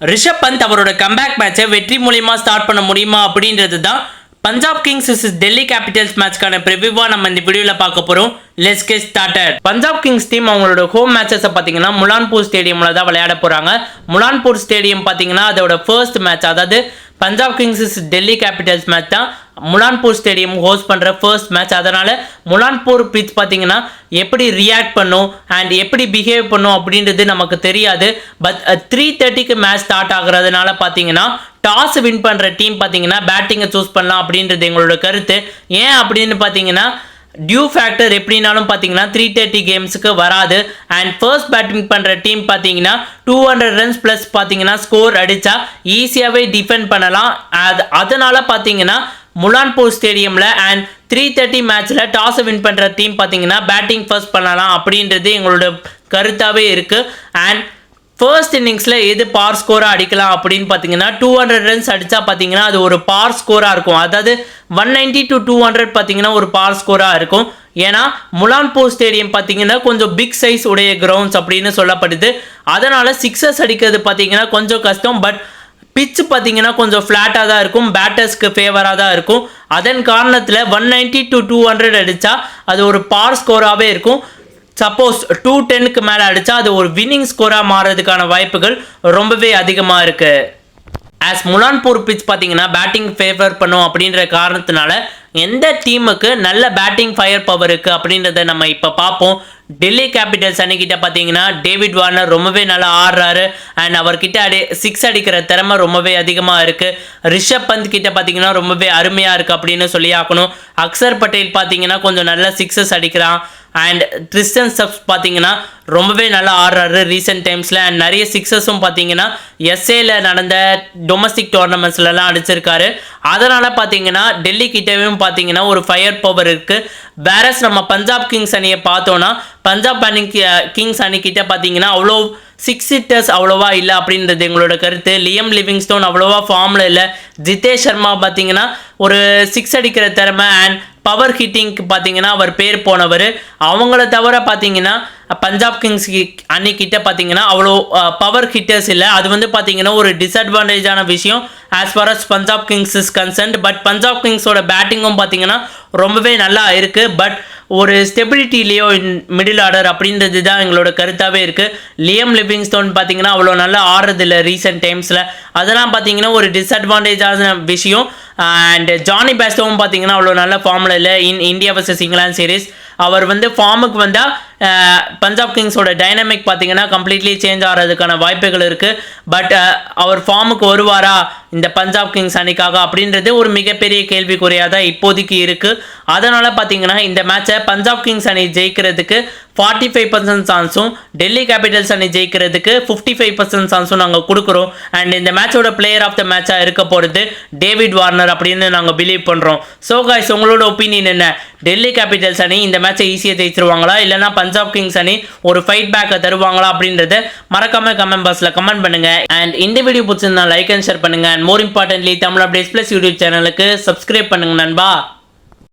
ரிஷப் பந்த் அவரோட கம்பேக் மேட்சை வெற்றி மூலியமா ஸ்டார்ட் பண்ண முடியுமா அப்படின்றது தான் Punjab kings vs Delhi capitals மேட்ச்க்கான ப்ரிவியூவாக நம்ம இந்த வீடியோவில் பார்க்க போகிறோம் let's get started Punjab kings team அவங்களோட ஹோம் மேட்சஸை பார்த்தீங்கன்னா முலான்பூர் ஸ்டேடியமில் தான் விளையாட போகிறாங்க முலான்பூர் ஸ்டேடியம் பார்த்தீங்கன்னா அதோட ஃபர்ஸ்ட் மேட்ச் அதாவது Punjab kings Delhi capitals match தான் முலான்பூர் ஸ்டேடியம் ஹோஸ்ட் பண்ணுற ஃபர்ஸ்ட் மேட்ச் அதனால் முலான்பூர் பிச் பார்த்தீங்கன்னா எப்படி ரியாக்ட் பண்ணும் அண்ட் எப்படி பிஹேவ் பண்ணும் அப்படின்றது நமக்கு தெரியாது. பட் த்ரீ தேர்ட்டிக்கு மேட்ச் ஸ்டார்ட் ஆகுறதுனால பார்த்தீங்கன்னா டாஸ் வின் பண்ணுற டீம் பார்த்தீங்கன்னா பேட்டிங்கை சூஸ் பண்ணலாம் அப்படின்றது எங்களோட கருத்து. ஏன் அப்படின்னு பார்த்தீங்கன்னா டியூ ஃபேக்டர் எப்படினாலும் பார்த்தீங்கன்னா த்ரீ தேர்ட்டி கேம்ஸுக்கு வராது. அண்ட் ஃபர்ஸ்ட் பேட்டிங் பண்ணுற டீம் பார்த்தீங்கன்னா டூ ஹண்ட்ரட் ரன்ஸ் ப்ளஸ் பார்த்தீங்கன்னா ஸ்கோர் அடித்தா ஈஸியாகவே டிஃபெண்ட் பண்ணலாம். அது அதனால் பார்த்தீங்கன்னா முலான்பூர் ஸ்டேடியமில் அண்ட் த்ரீ தேர்ட்டி மேட்ச்சில் டாஸை வின் பண்ணுற டீம் பார்த்தீங்கன்னா பேட்டிங் ஃபர்ஸ்ட் பண்ணலாம் அப்படின்றது எங்களோட கருத்தாகவே இருக்குது அண்ட் ஃபர்ஸ்ட் இன்னிங்ஸில் எது பார் ஸ்கோராக அடிக்கலாம் அப்படின்னு பார்த்தீங்கன்னா டூ ஹண்ட்ரட் ரன்ஸ் அடித்தா பார்த்தீங்கன்னா அது ஒரு பார் ஸ்கோராக இருக்கும். அதாவது one ninety to two hundred பார்த்தீங்கன்னா ஒரு பார் ஸ்கோராக இருக்கும். ஏன்னா முலான்பூர் ஸ்டேடியம் பார்த்தீங்கன்னா கொஞ்சம் பிக் சைஸ் உடைய கிரவுண்ட்ஸ் அப்படின்னு சொல்லப்படுது. அதனால் சிக்ஸஸ் அடிக்கிறது பார்த்தீங்கன்னா கொஞ்சம் கஷ்டம். பட் பிட்ச் பார்த்தீங்கன்னா கொஞ்சம் ஃப்ளாட்டாக தான் இருக்கும். பேட்டர்ஸ்க்கு ஃபேவராக தான் இருக்கும். அதன் காரணத்தில் one ninety to two hundred அடித்தா அது ஒரு பார் ஸ்கோராகவே இருக்கும். சப்போஸ் டூ டென்னுக்கு மேலே அடித்தா அது ஒரு வின்னிங் ஸ்கோராக மாறுறதுக்கான வாய்ப்புகள் ரொம்பவே அதிகமாக இருக்குது ஆஸ் முலான்பூர் பிச் பார்த்தீங்கன்னா பேட்டிங் ஃபேவர் பண்ணும் அப்படின்ற காரணத்தினால எந்த டீமுக்கு நல்ல பேட்டிங் ஃபயர் பவர் இருக்குது அப்படின்றத நம்ம இப்போ பார்ப்போம். டெல்லி கேபிட்டல்ஸ் அணிக்கிட்ட பார்த்தீங்கன்னா டேவிட் வார்னர் ரொம்பவே நல்லா ஆடுறாரு. அண்ட் அவர்கிட்ட அடி சிக்ஸ் அடிக்கிற திறமை ரொம்பவே அதிகமாக இருக்குது ரிஷப் பந்த் கிட்ட பார்த்தீங்கன்னா ரொம்பவே அருமையாக இருக்குது அப்படின்னு சொல்லி ஆக்கணும். அக்சர் பட்டேல் பார்த்தீங்கன்னா கொஞ்சம் நல்லா சிக்ஸஸ் அடிக்கிறான். அண்ட் ட்ரிஸ்டன் ஸ்டப்ஸ் பார்த்தீங்கன்னா ரொம்பவே நல்லா ஆடுறாரு ரீசெண்ட் டைம்ஸில் அண்ட் நிறைய சிக்ஸஸும் பார்த்தீங்கன்னா எஸ்ஏல நடந்த டொமஸ்டிக் டோர்னமெண்ட்ஸ்லலாம் அடிச்சிருக்காரு. அதனால் பார்த்தீங்கன்னா டெல்லி கிட்டவும் பார்த்தீங்கன்னா ஒரு ஃபயர் பவர் இருக்குது வேரஸ் நம்ம பஞ்சாப் கிங்ஸ் அணியை பார்த்தோன்னா பஞ்சாப் அணி கிங்ஸ் அணிக்கிட்ட பார்த்தீங்கன்னா அவ்வளோ சிக்ஸ் ஹிட்டர்ஸ் அவ்வளோவா இல்லை அப்படின்றது எங்களோட கருத்து. லியம் லிவிங்ஸ்டோன் அவ்வளோவா ஃபார்மில் இல்லை. ஜிதேஷ் சர்மா பார்த்தீங்கன்னா ஒரு சிக்ஸ் அடிக்கிற திறமை அண்ட் பவர் ஹிட்டிங்க்கு பார்த்தீங்கன்னா அவர் பேர் போனவர். அவங்கள தவிர பார்த்தீங்கன்னா பஞ்சாப் கிங்ஸ் அன்னைக்கிட்ட பார்த்தீங்கன்னா அவ்வளோ பவர் ஹிட்டர்ஸ் இல்லை. அது வந்து பார்த்தீங்கன்னா ஒரு டிஸ்அட்வான்டேஜான விஷயம். As far as Punjab kings is concerned but Punjab கிங்ஸோட பேட்டிங்கும் பார்த்தீங்கன்னா ரொம்பவே நல்லா இருக்குது பட் ஒரு ஸ்டெபிலிட்டிலேயோ மிடில் ஆர்டர் அப்படின்றது தான் எங்களோட கருத்தாகவே இருக்குது லியம் லிவிங்ஸ்டோன் பார்த்தீங்கன்னா அவ்வளோ நல்லா ஆடுறதில்ல ரீசெண்ட் டைம்ஸில் அதெல்லாம் பார்த்தீங்கன்னா ஒரு டிஸ்அட்வான்டேஜான விஷயம். அண்ட் ஜானி பேஸ்டோவும் பார்த்தீங்கன்னா அவ்வளோ நல்ல ஃபார்மில் இல்லை. In India versus England series அவர் வந்து ஃபார்முக்கு வந்தால் பஞ்சாப் கிங்ஸோட டைனமிக் பார்த்தீங்கன்னா கம்ப்ளீட்லி சேஞ்ச் ஆகிறதுக்கான வாய்ப்புகள் இருக்குது பட் அவர் ஃபார்முக்கு வருவாரா இந்த பஞ்சாப் கிங்ஸ் அணிக்காக அப்படின்றது ஒரு மிகப்பெரிய கேள்விக்குறையாக தான் இப்போதைக்கு இருக்குது அதனால் பார்த்தீங்கன்னா இந்த மேட்சை பஞ்சாப் கிங்ஸ் அணி ஜெயிக்கிறதுக்கு ஃபார்ட்டி ஃபைவ் பர்சன்ட் சான்ஸும் டெல்லி கேபிட்டல்ஸ் அணி ஜெயிக்கிறதுக்கு ஃபிஃப்டி ஃபைவ் பர்சன்ட் சான்ஸும் நாங்கள் கொடுக்குறோம். அண்ட் இந்த மேட்சோட பிளேயர் ஆஃப் த மேட்சாக இருக்க போகிறது டேவிட் வார்னர் அப்படின்னு நாங்கள் பிலீவ் பண்ணுறோம் ஸோ காய்ஸ் உங்களோட ஒப்பீனியன் என்ன? டெல்லி கேபிட்டல்ஸ் அணி இந்த மேட்சை ஈஸியாக ஜெயிச்சிருவாங்களா? இல்லைனா பஞ்சாப் கிங்ஸ் அணி ஒரு ஃபைட் பேக்கை தருவாங்களா அப்படின்றத மறக்காமல் கமெண்ட் பாக்ஸில் கமெண்ட் பண்ணுங்க. அண்ட் இந்த வீடியோ பிடிச்சிருந்தா லைக் அண்ட் ஷேர் பண்ணுங்க. And more importantly Tamil updates plus YouTube சேனலுக்கு சப்ஸ்கிரைப் பண்ணுங்க நண்பா.